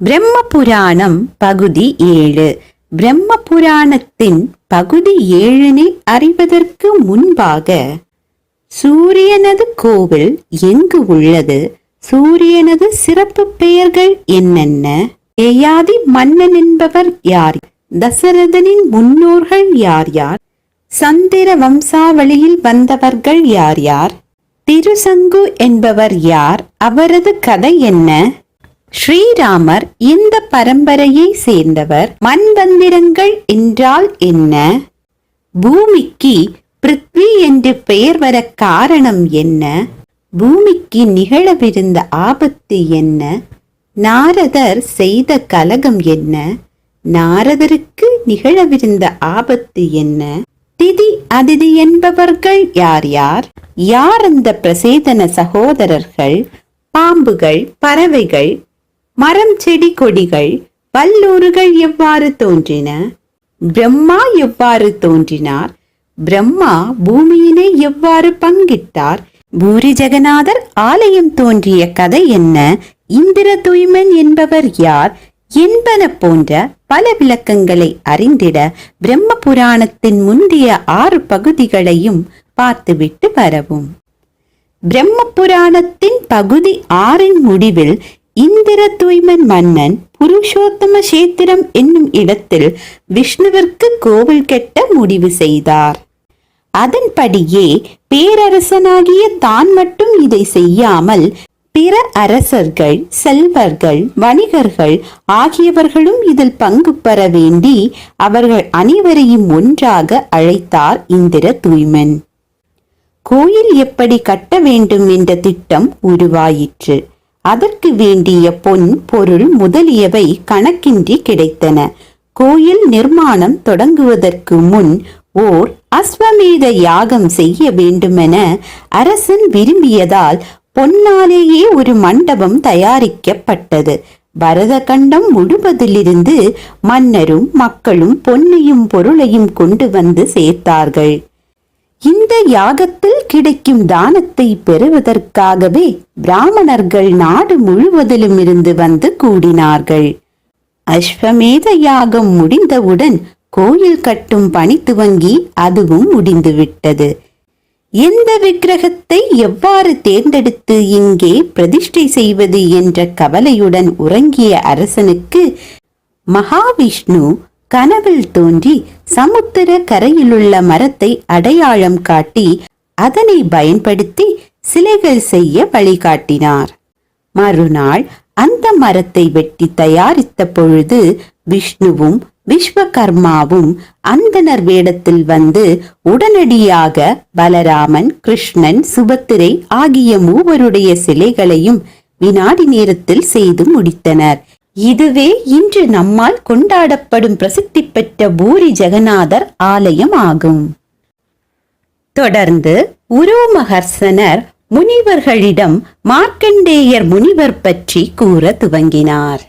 பிரம்ம புராணம் பகுதி ஏழு. பிரம்ம புராணத்தின் பகுதி ஏழினை அறிவதற்கு முன்பாக சூரியனது கோவில் எங்கு உள்ளது? சூரியனது சிறப்பு பெயர்கள் என்னென்ன? எயாதி மன்னன் என்பவர் யார்? தசரதனின் முன்னோர்கள் யார் யார்? சந்திர வம்சாவளியில் வந்தவர்கள் யார் யார்? திருசங்கு என்பவர் யார்? அவரது கதை என்ன? ஸ்ரீராமர் இந்த பரம்பரையை சேர்ந்தவர். மண்வந்திரங்கள் என்றால் என்ன? பூமிக்கு பிருத்வி என்று பெயர் வர காரணம் என்ன? பூமிக்கு நிகழவிருந்த ஆபத்து என்ன? நாரதர் செய்த கலகம் என்ன? நாரதருக்கு நிகழவிருந்த ஆபத்து என்ன? திதி அதிதி என்பவர்கள் யார் யார்? யார் அந்த பிரசேதன சகோதரர்கள்? பாம்புகள் பறவைகள் மரம் செடி கொடிகள் வல்லூறுகள் எவ்வாறு தோன்றின? பிரம்மா எவ்வாறு தோன்றினார்? பிரம்மா பூமியினை எவ்வாறு பங்கிட்டார்? பூரி ஜெகநாதர் ஆலயம் தோன்றிய கதை என்ன? இந்திர தூய்மன் என்பவர் யார்? என்பன போன்ற பல விளக்கங்களை அறிந்திட பிரம்ம புராணத்தின் முந்தைய ஆறு பகுதிகளையும் பார்த்துவிட்டு வரவும். பிரம்ம புராணத்தின் பகுதி ஆறின் முடிவில் இந்திர தூய்மன் மன்னன் புருஷோத்தம சேத்திரம் என்னும் இடத்தில் விஷ்ணுவிற்கு கோவில் கட்ட முடிவு செய்தார். அதன்படியே பேரரசனாகிய தான் மட்டும் இதை செய்யாமல் பிற அரசர்கள் செல்வர்கள் வணிகர்கள் ஆகியவர்களும் இதில் பங்கு பெற வேண்டி அவர்கள் அனைவரையும் ஒன்றாக அழைத்தார் இந்திர தூய்மன் கோயில் எப்படி கட்ட வேண்டும் என்ற திட்டம் உருவாயிற்று. அதற்கு வேண்டிய பொன் பொருள் முதலியவை கணக்கின்றி கிடைத்தன. கோயில் நிர்மாணம் தொடங்குவதற்கு முன் ஓர் அஸ்வமேத யாகம் செய்ய வேண்டுமென அரசன் விரும்பியதால் பொன்னாலேயே ஒரு மண்டபம் தயாரிக்கப்பட்டது. பரதகண்டம் முழுவதிலிருந்து மன்னரும் மக்களும் பொன்னையும் பொருளையும் கொண்டு வந்து சேர்த்தார்கள். இந்த யாகத்தில் கிடைக்கும் தானத்தை பெறுவதற்காகவே பிராமணர்கள் நாடு முழுவதிலும் இருந்து வந்து கூடினார்கள். அஸ்வமேத யாகம் முடிந்தவுடன் கோயில் கட்டும் பணி துவங்கி அதுவும் முடிந்துவிட்டது. எந்த விக்கிரகத்தை எவ்வாறு தேர்ந்தெடுத்து இங்கே பிரதிஷ்டை செய்வது என்ற கவலையுடன் உறங்கிய அரசனுக்கு மகாவிஷ்ணு கனவில் தோன்றி சமுத்திர கரையிலுள்ள மரத்தை அடையாளம் காட்டி அதனை பயன்படுத்தி சிலைகள் செய்ய வழிகாட்டினார். மறுநாள் அந்த மரத்தை வெட்டி தயாரித்த பொழுது விஷ்ணுவும் விஸ்வகர்மாவும் அந்தனர் வேடத்தில் வந்து உடனடியாக பலராமன் கிருஷ்ணன் சுபத்திரை ஆகிய மூவருடைய சிலைகளையும் வினாடி நேரத்தில் செய்து முடித்தனர். இதுவே இன்று நம்மால் கொண்டாடப்படும் பிரசித்தி பெற்ற பூரி ஜெகநாதர் ஆலயம் ஆகும். தொடர்ந்து உரோமஹர்சனர் முனிவர்களிடம் மார்க்கண்டேயர் முனிவர் பற்றி கூற துவங்கினார்.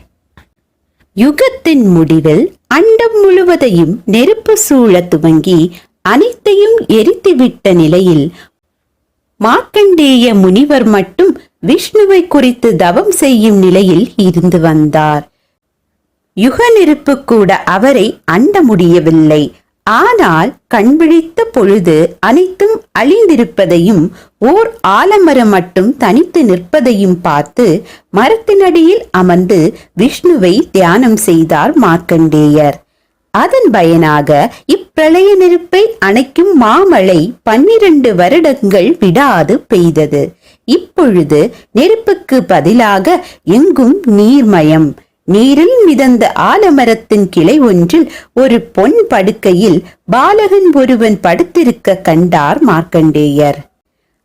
யுகத்தின் முடிவில் அண்டம் முழுவதையும் நெருப்பு சூழ துவங்கி அனைத்தையும் எரித்துவிட்ட நிலையில் மார்க்கண்டேய முனிவர் மட்டும் விஷ்ணுவை குறித்து தவம் செய்யும் நிலையில் இருந்து வந்தார். யுக நெருப்பு கூட அவரை அண்ட முடியவில்லை. ஆனால் கண்விழித்த பொழுது அனைத்தும் அழிந்திருப்பதையும் ஓர் ஆலமரம் மட்டும் தனித்து நிற்பதையும் பார்த்து மரத்தினடியில் அமர்ந்து விஷ்ணுவை தியானம் செய்தார் மார்க்கண்டேயர். அதன் பயனாக இப்பிரளய நெருப்பை அணைக்கும் மாமழை பன்னிரண்டு வருடங்கள் விடாது பெய்தது. இப்பொழுது நெருப்புக்கு பதிலாக எங்கும் நீர்மயம். நீரில் மிதந்த ஆலமரத்தின் கிளை ஒன்றில் ஒரு பொன் படுக்கையில் பாலகன் ஒருவன் படுத்திருக்க கண்டார் மார்க்கண்டேயர்.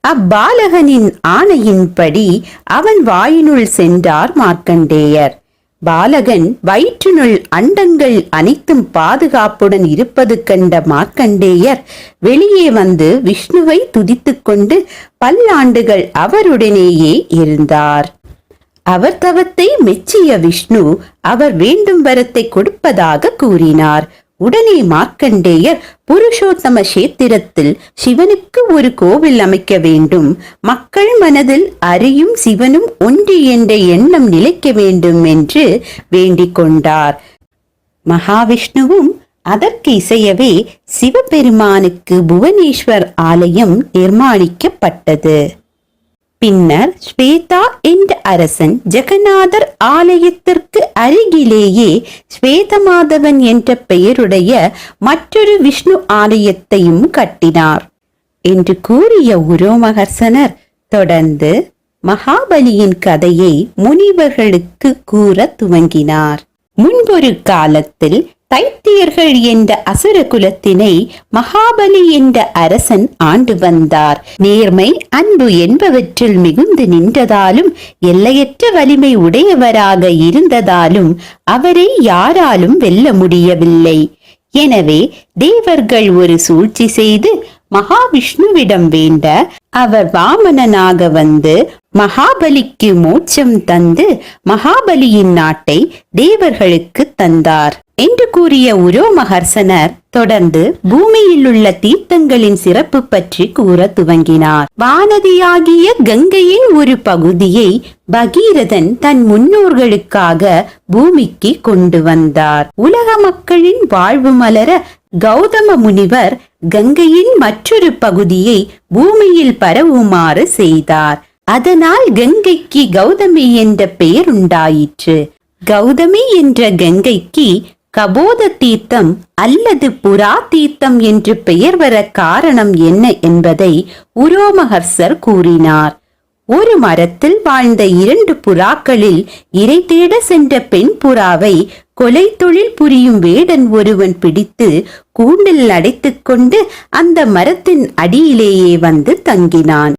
அப்பாலகனின் ஆணையின்படி அவன் வாயினுள் சென்றார் மார்க்கண்டேயர். பாலகன் வயிற்றினுள் அண்டங்கள் அனைத்தும் பாதுகாப்புடன் இருப்பது கண்ட மார்க்கண்டேயர் வெளியே வந்து விஷ்ணுவை துதித்துக் கொண்டு பல்லாண்டுகள் அவருடனேயே இருந்தார். அவர் தவத்தை மெச்சிய விஷ்ணு அவர் வேண்டும் வரத்தை கொடுப்பதாக கூறினார். உடனே மார்க்கண்டேயர் புருஷோத்தம கஷேத்திரத்தில் சிவனுக்கு ஒரு கோவில் அமைக்க வேண்டும். மக்கள் மனதில் அரியும் சிவனும் ஒன்று என்ற எண்ணம் நிலைக்க வேண்டும் என்று வேண்டிக் கொண்டார். மகாவிஷ்ணுவும் அதற்கு இசையவே சிவபெருமானுக்கு புவனேஸ்வர் ஆலயம் நிர்மாணிக்கப்பட்டது. பின்னர் ஸ்வேதா என்ற அரசன் ஜெகநாதர் ஆலயத்திற்கு அருகிலேயே ஸ்வேதமாதவன் என்ற பெயருடைய மற்றொரு விஷ்ணு ஆலயத்தையும் கட்டினார் என்று கூறிய உரோமகர்சனர் தொடர்ந்து மகாபலியின் கதையை முனிவர்களுக்கு கூற துவங்கினார். முன்பொரு காலத்தில் தைத்தியர்கள் என்ற அசுர குலத்தினை மகாபலி என்ற அரசன் ஆண்டு வந்தார். நேர்மை அன்பு என்பவற்றில் மிகுந்து நின்றதாலும் எல்லையற்ற வலிமை உடையவராக இருந்ததாலும் அவரை யாராலும் வெல்ல முடியவில்லை. எனவே தேவர்கள் ஒரு சூழ்ச்சி செய்து மகாவிஷ்ணுவிடம் வேண்ட அவர் வாமனனாக வந்து மகாபலிக்கு மோட்சம் தந்து மகாபலியின் நாட்டை தேவர்களுக்கு தந்தார் என்று கூறிய உரோமஹர்சனர் தொடர்ந்து பூமியில் உள்ள தீர்த்தங்களின் சிறப்பு பற்றி கூற துவங்கினார். வானதியாகிய கங்கையின் ஒரு பகுதியை பகீரதன் தன் முன்னோர்களுக்காக பூமிக்கு கொண்டு வந்தார். உலக மக்களின் வாழ்வு மலர கௌதம முனிவர் கங்கையின் மற்றொரு பகுதியை பூமியில் பரவுமாறு செய்தார். அதனால் கங்கைக்கு கௌதமி என்ற பெயர் உண்டாயிற்று. கௌதமி என்ற கங்கைக்கு கபோத தீர்த்தம் அல்லது புறா தீர்த்தம் என்று பெயர் வர காரணம் என்ன என்பதை உரோமஹர்சர் கூறினார். ஒரு மரத்தில் வாழ்ந்த இரண்டு புறாக்களில் இறை தேட சென்ற பெண் புறாவை கொலை தொழில் புரியும் வேடன் ஒருவன் பிடித்து கூண்டில் அடைத்துக் கொண்டு அந்த மரத்தின் அடியிலேயே வந்து தங்கினான்.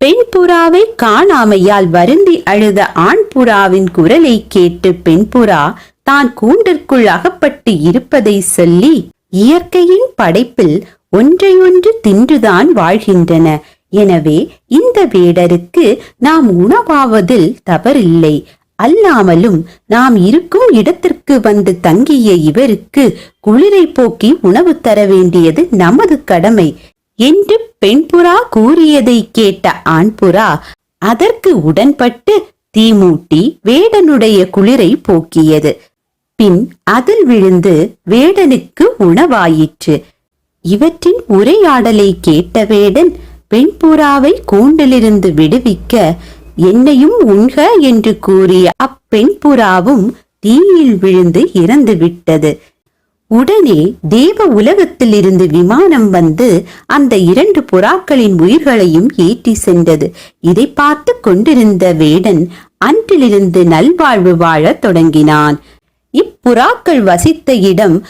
பெண் புறாவை காணாமையால் வருந்தி அழுத ஆண் புறாவின் குரலை கேட்டு பெண் புறா தான் கூண்டிற்குள் அகப்பட்டு இருப்பதை சொல்லி இயற்கையின் படைப்பில் ஒன்றையொன்று தின்றுதான் வாழ்கின்றன. எனவே இந்த வேடருக்கு நாம் உணவாவதில் தவறில்லை. அல்லாமலும் நாம் இருக்கும் இடத்திற்கு வந்து தங்கிய இவருக்கு குளிரை போக்கி உணவு தர வேண்டியது நமது கடமை என்று பெண்புறா கூறியதை கேட்ட ஆண்புறா அதற்கு உடன்பட்டு தீமூட்டி வேடனுடைய குளிரை போக்கியது. பின் அதில் விழுந்து வேடனுக்கு உணவாயிற்று. இவற்றின் உரையாடலை கேட்ட வேடன் பெண்புறாவை கூண்டிலிருந்து விடுவிக்க என்னையும் உண்க என்று கூறிய அப்பெண் புறாவும் தீயில் விழுந்து இறந்து விட்டது உடனே தேவ உலகத்தில் இருந்து விமானம் வந்து அந்த இரண்டு புறாக்களின் உயிர்களையும் ஏற்றி சென்றது. இதை பார்த்து கொண்டிருந்த வேடன் அன்றிலிருந்து நல்வாழ்வு வாழத் தொடங்கினான். இப்புறாக்கள் வசித்த இடம்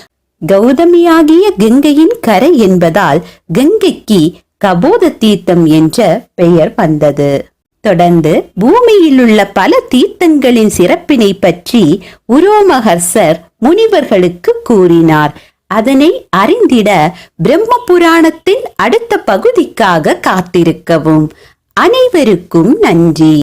கௌதமியாகிய கங்கையின் கரை என்பதால் கங்கைக்கு கபோத தீர்த்தம் என்ற பெயர் வந்தது. தொடர்ந்து பூமியில் உள்ள பல தீர்த்தங்களின் சிறப்பினை பற்றி உரோமஹர்சர் முனிவர்களுக்கு கூறினார். அதனை அறிந்திட பிரம்ம புராணத்தின் அடுத்த பகுதிக்காக காத்திருக்கவும். அனைவருக்கும் நன்றி.